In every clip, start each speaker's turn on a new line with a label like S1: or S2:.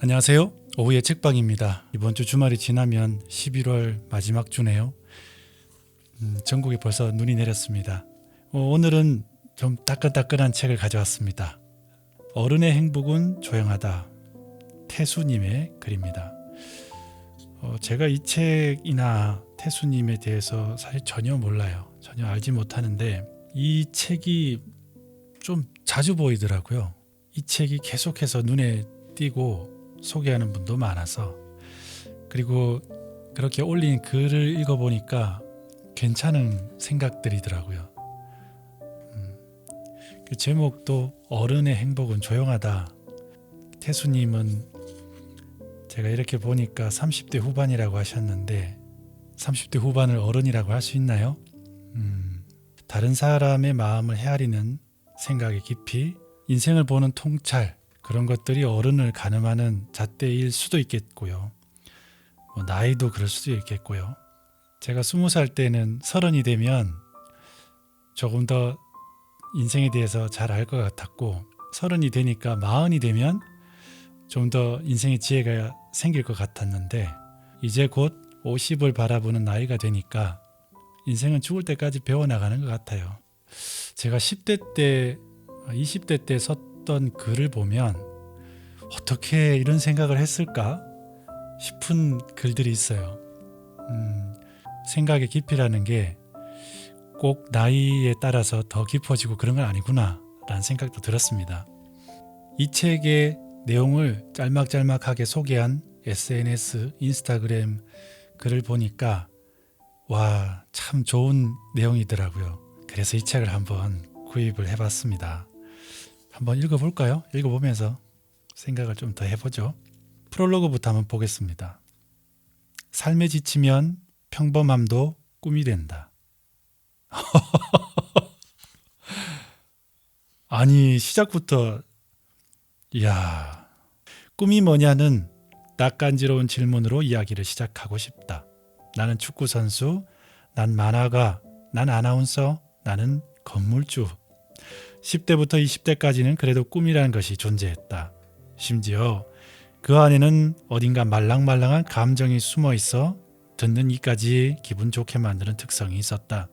S1: 안녕하세요. 오후의 책방입니다. 이번 주 주말이 지나면 11월 마지막 주네요. 음, 전국에 벌써 눈이 내렸습니다. 어, 오늘은 좀 따끈따끈한 책을 가져왔습니다. 어른의 행복은 조용하다. 태수님의 글입니다. 어, 제가 이 책이나 태수님에 대해서 사실 전혀 몰라요. 전혀 알지 못하는데 이 책이 좀 자주 보이더라고요. 이 책이 계속해서 눈에 띄고 소개하는 분도 많아서 그리고 그렇게 올린 글을 읽어보니까 괜찮은 생각들이더라고요. 음, 그 제목도 어른의 행복은 조용하다. 태수님은 제가 이렇게 보니까 30대 후반이라고 하셨는데 30대 후반을 어른이라고 할 수 있나요? 음, 다른 사람의 마음을 헤아리는 생각의 깊이, 인생을 보는 통찰, 그런 것들이 어른을 가늠하는 잣대일 수도 있겠고요. 뭐 나이도 그럴 수도 있겠고요. 제가 스무 살 때는 서른이 되면 조금 더 인생에 대해서 잘 알 것 같았고 서른이 되니까 마흔이 되면 좀 더 인생의 지혜가 생길 것 같았는데 이제 곧 50을 바라보는 나이가 되니까 인생은 죽을 때까지 배워나가는 것 같아요. 제가 10대 때, 20대 때 썼던 글을 보면 어떻게 이런 생각을 했을까 싶은 글들이 있어요. 음, 생각의 깊이라는 게 꼭 나이에 따라서 더 깊어지고 그런 건 아니구나 라는 생각도 들었습니다. 이 책의 내용을 짤막짤막하게 소개한 SNS, 인스타그램 글을 보니까 와, 참 좋은 내용이더라고요. 그래서 이 책을 한번 구입을 해봤습니다. 한번 읽어볼까요? 읽어보면서 생각을 좀 더 해보죠. 프롤로그부터 한번 보겠습니다. 삶에 지치면 평범함도 꿈이 된다. 아니, 시작부터, 이야, 꿈이 뭐냐는 낯간지러운 질문으로 이야기를 시작하고 싶다. 나는 축구선수, 난 만화가, 난 아나운서, 나는 건물주. 10대부터 20대까지는 그래도 꿈이라는 것이 존재했다. 심지어 그 안에는 어딘가 말랑말랑한 감정이 숨어 있어 듣는 이까지 기분 좋게 만드는 특성이 있었다.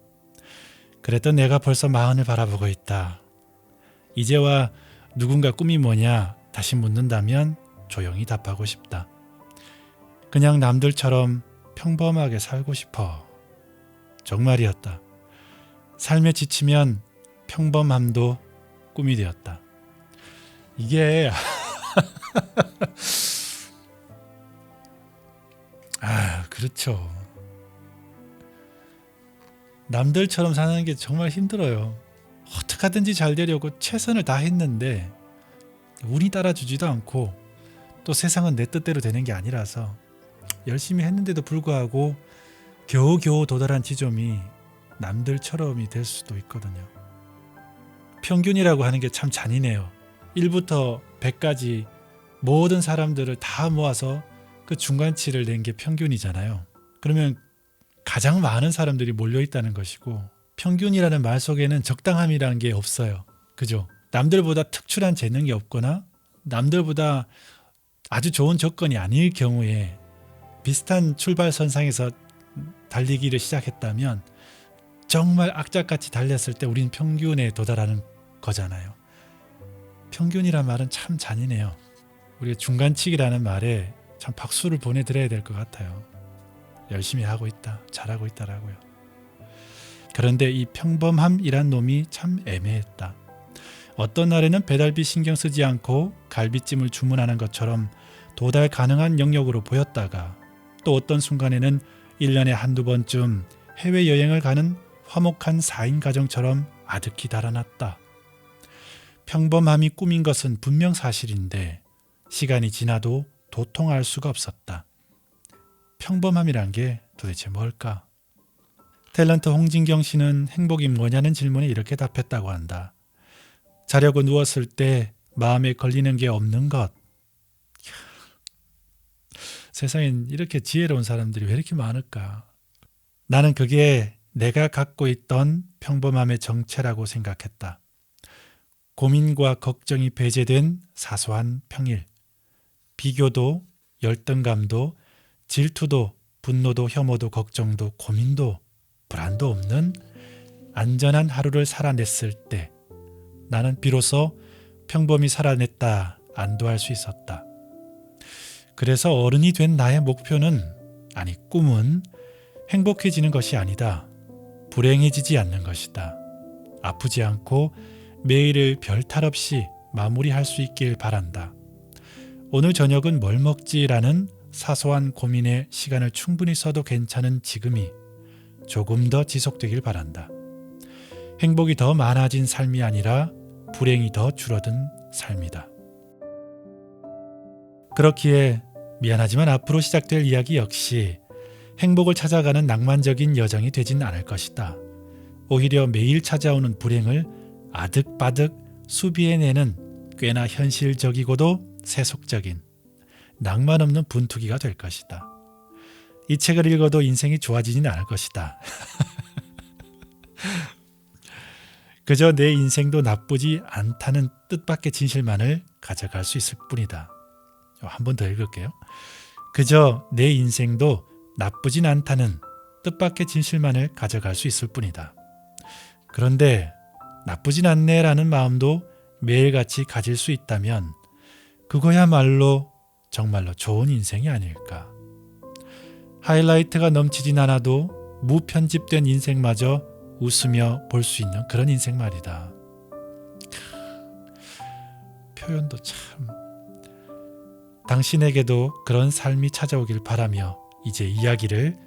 S1: 그랬던 내가 벌써 마흔을 바라보고 있다. 이제와 누군가 꿈이 뭐냐 다시 묻는다면 조용히 답하고 싶다. 그냥 남들처럼 평범하게 살고 싶어. 정말이었다. 삶에 지치면 평범함도 꿈이 되었다. 이게 아 그렇죠. 남들처럼 사는 게 정말 힘들어요. 어떻게 하든지 잘 되려고 최선을 다했는데 운이 따라주지도 않고 또 세상은 내 뜻대로 되는 게 아니라서 열심히 했는데도 불구하고 겨우겨우 도달한 지점이 남들처럼이 될 수도 있거든요. 평균이라고 하는 게 참 잔인해요. 1부터 100까지 모든 사람들을 다 모아서 그 중간치를 낸 게 평균이잖아요. 그러면 가장 많은 사람들이 몰려 있다는 것이고 평균이라는 말 속에는 적당함이라는 게 없어요. 그죠? 남들보다 특출한 재능이 없거나 남들보다 아주 좋은 조건이 아닐 경우에 비슷한 출발선상에서 달리기를 시작했다면 정말 악착같이 달렸을 때 우린 평균에 도달하는 거잖아요. 평균이란 말은 참 잔인해요. 우리가 중간치기라는 말에 참 박수를 보내드려야 될 것 같아요. 열심히 하고 있다, 잘하고 있다라고요. 그런데 이 평범함이란 놈이 참 애매했다. 어떤 날에는 배달비 신경 쓰지 않고 갈비찜을 주문하는 것처럼 도달 가능한 영역으로 보였다가 또 어떤 순간에는 1년에 한두 번쯤 해외여행을 가는 화목한 4인 가정처럼 아득히 달아났다. 평범함이 꿈인 것은 분명 사실인데 시간이 지나도 도통할 수가 없었다. 평범함이란 게 도대체 뭘까? 탤런트 홍진경 씨는 행복이 뭐냐는 질문에 이렇게 답했다고 한다. 자려고 누웠을 때 마음에 걸리는 게 없는 것. 세상엔 이렇게 지혜로운 사람들이 왜 이렇게 많을까? 나는 그게 내가 갖고 있던 평범함의 정체라고 생각했다. 고민과 걱정이 배제된 사소한 평일. 비교도, 열등감도, 질투도, 분노도, 혐오도, 걱정도, 고민도, 불안도 없는 안전한 하루를 살아냈을 때 나는 비로소 평범히 살아냈다 안도할 수 있었다. 그래서 어른이 된 나의 목표는 아니 꿈은 행복해지는 것이 아니다. 불행해지지 않는 것이다. 아프지 않고 매일을 별탈 없이 마무리할 수 있길 바란다. 오늘 저녁은 뭘 먹지라는 사소한 고민에 시간을 충분히 써도 괜찮은 지금이 조금 더 지속되길 바란다. 행복이 더 많아진 삶이 아니라 불행이 더 줄어든 삶이다. 그렇기에 미안하지만 앞으로 시작될 이야기 역시 행복을 찾아가는 낭만적인 여정이 되진 않을 것이다. 오히려 매일 찾아오는 불행을 아득바득 수비해내는 꽤나 현실적이고도 세속적인 낭만 없는 분투기가 될 것이다. 이 책을 읽어도 인생이 좋아지진 않을 것이다. 그저 내 인생도 나쁘지 않다는 뜻밖의 진실만을 가져갈 수 있을 뿐이다. 한 번 더 읽을게요. 그저 내 인생도 나쁘진 않다는 뜻밖의 진실만을 가져갈 수 있을 뿐이다. 그런데 나쁘진 않네라는 마음도 매일같이 가질 수 있다면 그거야말로 정말로 좋은 인생이 아닐까. 하이라이트가 넘치진 않아도 무편집된 인생마저 웃으며 볼 수 있는 그런 인생 말이다. 표현도 참. 당신에게도 그런 삶이 찾아오길 바라며 이제 이야기를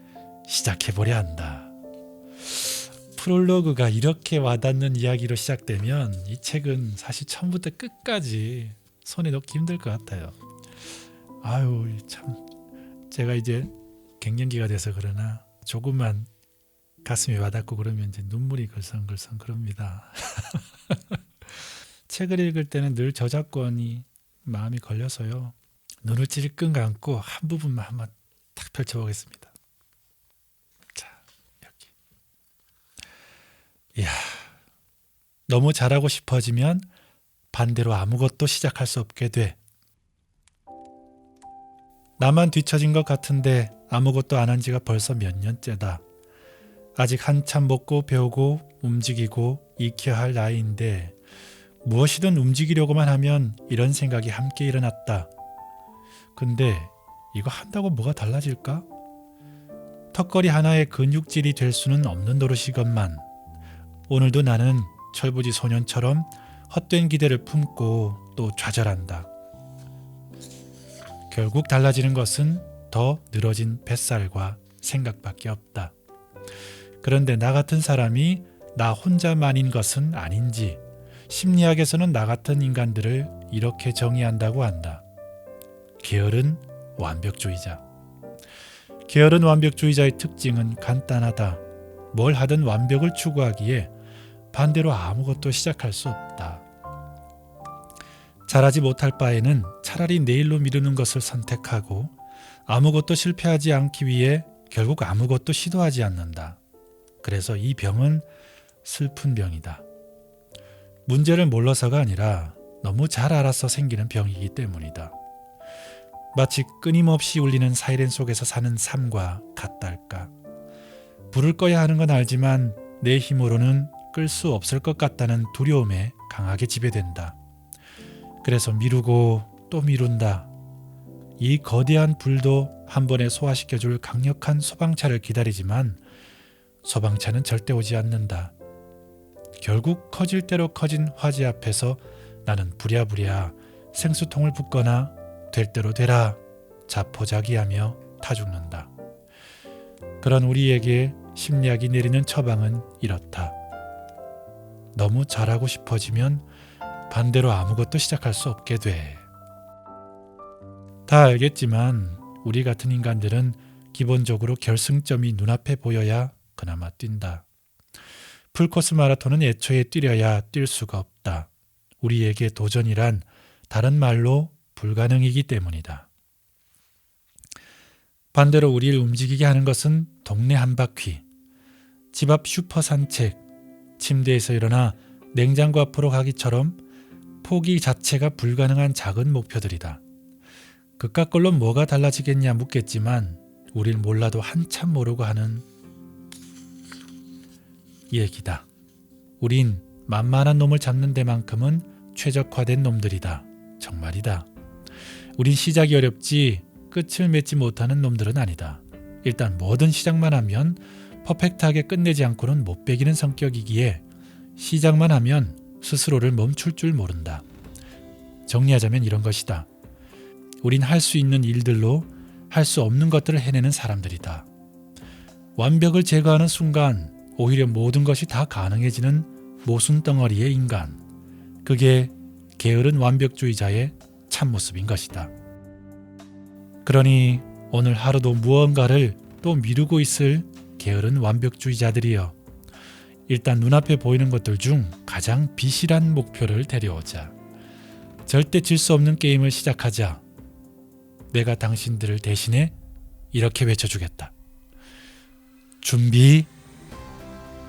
S1: 시작해 보려 한다. 프롤로그가 이렇게 와닿는 이야기로 시작되면 이 책은 사실 처음부터 끝까지 손에 넣기 힘들 것 같아요. 아유 참 제가 이제 갱년기가 돼서 그러나 조금만 가슴이 와닿고 그러면 이제 눈물이 글썽글썽 그럽니다. 책을 읽을 때는 늘 저작권이 마음이 걸려서요. 눈을 찔끔 감고 한 부분만 한번 탁 펼쳐보겠습니다. 자, 여기. 이야, 너무 잘하고 싶어지면 반대로 아무것도 시작할 수 없게 돼. 나만 뒤처진 것 같은데 아무것도 안 한 지가 벌써 몇 년째다. 아직 한참 먹고 배우고 움직이고 익혀야 할 나이인데 무엇이든 움직이려고만 하면 이런 생각이 함께 일어났다. 근데 이거 한다고 뭐가 달라질까? 턱걸이 하나의 근육질이 될 수는 없는 노릇이건만 오늘도 나는 철부지 소년처럼 헛된 기대를 품고 또 좌절한다. 결국 달라지는 것은 더 늘어진 뱃살과 생각밖에 없다. 그런데 나 같은 사람이 나 혼자만인 것은 아닌지 심리학에서는 나 같은 인간들을 이렇게 정의한다고 한다. 게으른 완벽주의자. 게으른 완벽주의자의 특징은 간단하다. 뭘 하든 완벽을 추구하기에 반대로 아무것도 시작할 수 없다. 잘하지 못할 바에는 차라리 내일로 미루는 것을 선택하고 아무것도 실패하지 않기 위해 결국 아무것도 시도하지 않는다. 그래서 이 병은 슬픈 병이다. 문제를 몰라서가 아니라 너무 잘 알아서 생기는 병이기 때문이다. 마치 끊임없이 울리는 사이렌 속에서 사는 삶과 같달까. 불을 꺼야 하는 건 알지만 내 힘으로는 끌수 없을 것 같다는 두려움에 강하게 지배된다. 그래서 미루고 또 미룬다. 이 거대한 불도 한 번에 소화시켜줄 강력한 소방차를 기다리지만 소방차는 절대 오지 않는다. 결국 커질 대로 커진 화재 앞에서 나는 부랴부랴 생수통을 붓거나 될 대로 되라 자포자기하며 타 죽는다. 그런 우리에게 심리학이 내리는 처방은 이렇다. 너무 잘하고 싶어지면 반대로 아무것도 시작할 수 없게 돼. 다 알겠지만 우리 같은 인간들은 기본적으로 결승점이 눈앞에 보여야 그나마 뛴다. 풀코스 마라톤은 애초에 뛰려야 뛸 수가 없다. 우리에게 도전이란 다른 말로 불가능이기 때문이다. 반대로 우리를 움직이게 하는 것은 동네 한 바퀴, 집 앞 슈퍼 산책, 침대에서 일어나 냉장고 앞으로 가기처럼 포기 자체가 불가능한 작은 목표들이다. 그깟 걸로 뭐가 달라지겠냐 묻겠지만 우린 몰라도 한참 모르고 하는 얘기다. 우린 만만한 놈을 잡는 데만큼은 최적화된 놈들이다. 정말이다. 우린 시작이 어렵지 끝을 맺지 못하는 놈들은 아니다. 일단 뭐든 시작만 하면 퍼펙트하게 끝내지 않고는 못 베기는 성격이기에 시작만 하면 스스로를 멈출 줄 모른다. 정리하자면 이런 것이다. 우린 할 수 있는 일들로 할 수 없는 것들을 해내는 사람들이다. 완벽을 제거하는 순간 오히려 모든 것이 다 가능해지는 모순 덩어리의 인간. 그게 게으른 완벽주의자의 참모습인 것이다. 그러니 오늘 하루도 무언가를 또 미루고 있을 게으른 완벽주의자들이여. 일단 눈앞에 보이는 것들 중 가장 비실한 목표를 데려오자. 절대 질 수 없는 게임을 시작하자. 내가 당신들을 대신해 이렇게 외쳐주겠다. 준비,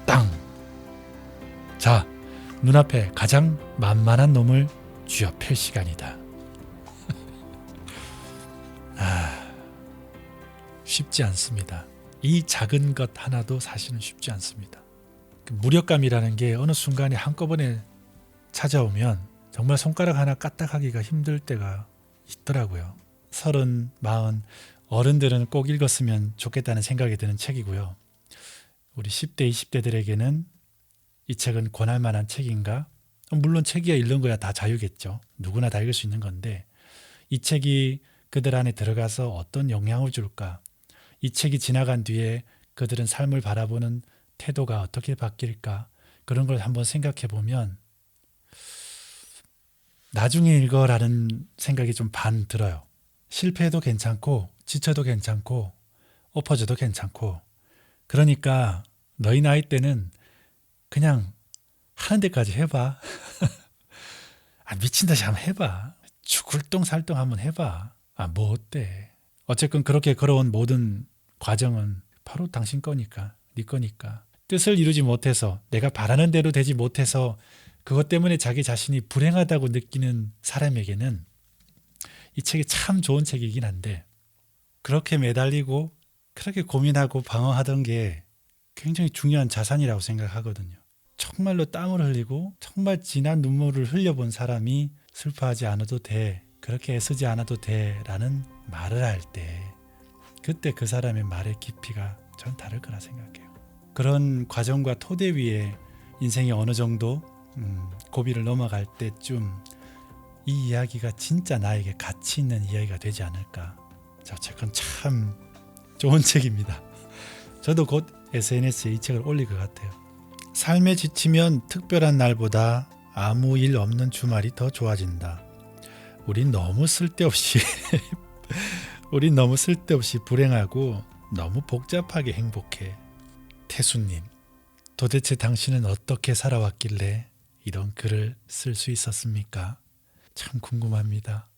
S1: 땅. 자, 눈앞에 가장 만만한 놈을 쥐어 팰 시간이다. 아, 쉽지 않습니다. 이 작은 것 하나도 사실은 쉽지 않습니다. 그 무력감이라는 게 어느 순간에 한꺼번에 찾아오면 정말 손가락 하나 까딱하기가 힘들 때가 있더라고요. 서른, 마흔 어른들은 꼭 읽었으면 좋겠다는 생각이 드는 책이고요. 우리 10대, 20대들에게는 이 책은 권할 만한 책인가? 물론 책이야 읽는 거야 다 자유겠죠. 누구나 다 읽을 수 있는 건데 이 책이 그들 안에 들어가서 어떤 영향을 줄까? 이 책이 지나간 뒤에 그들은 삶을 바라보는 태도가 어떻게 바뀔까? 그런 걸 한번 생각해 보면 나중에 읽어라는 생각이 좀 반 들어요. 실패해도 괜찮고 지쳐도 괜찮고 엎어져도 괜찮고 그러니까 너희 나이 때는 그냥 하는 데까지 해봐. 아, 미친 듯이 한번 해봐. 죽을 똥살똥 한번 해봐. 아, 뭐 어때? 어쨌건 그렇게 걸어온 모든 과정은 바로 당신 거니까, 네 거니까. 뜻을 이루지 못해서, 내가 바라는 대로 되지 못해서 그것 때문에 자기 자신이 불행하다고 느끼는 사람에게는 이 책이 참 좋은 책이긴 한데 그렇게 매달리고 그렇게 고민하고 방황하던 게 굉장히 중요한 자산이라고 생각하거든요. 정말로 땀을 흘리고 정말 진한 눈물을 흘려본 사람이 슬퍼하지 않아도 돼. 그렇게 애쓰지 않아도 돼. 라는 말을 할 때 그때 그 사람의 말의 깊이가 전 다를 거라 생각해요. 그런 과정과 토대 위에 인생이 어느 정도 음, 고비를 넘어갈 때쯤 이 이야기가 진짜 나에게 가치 있는 이야기가 되지 않을까. 자, 어쨌건 참 좋은 책입니다. 저도 곧 SNS에 이 책을 올릴 것 같아요. 삶에 지치면 특별한 날보다 아무 일 없는 주말이 더 좋아진다. 우린 너무 쓸데없이 우린 너무 쓸데없이 불행하고 너무 복잡하게 행복해. 태수님, 도대체 당신은 어떻게 살아왔길래 이런 글을 쓸 수 있었습니까? 참 궁금합니다.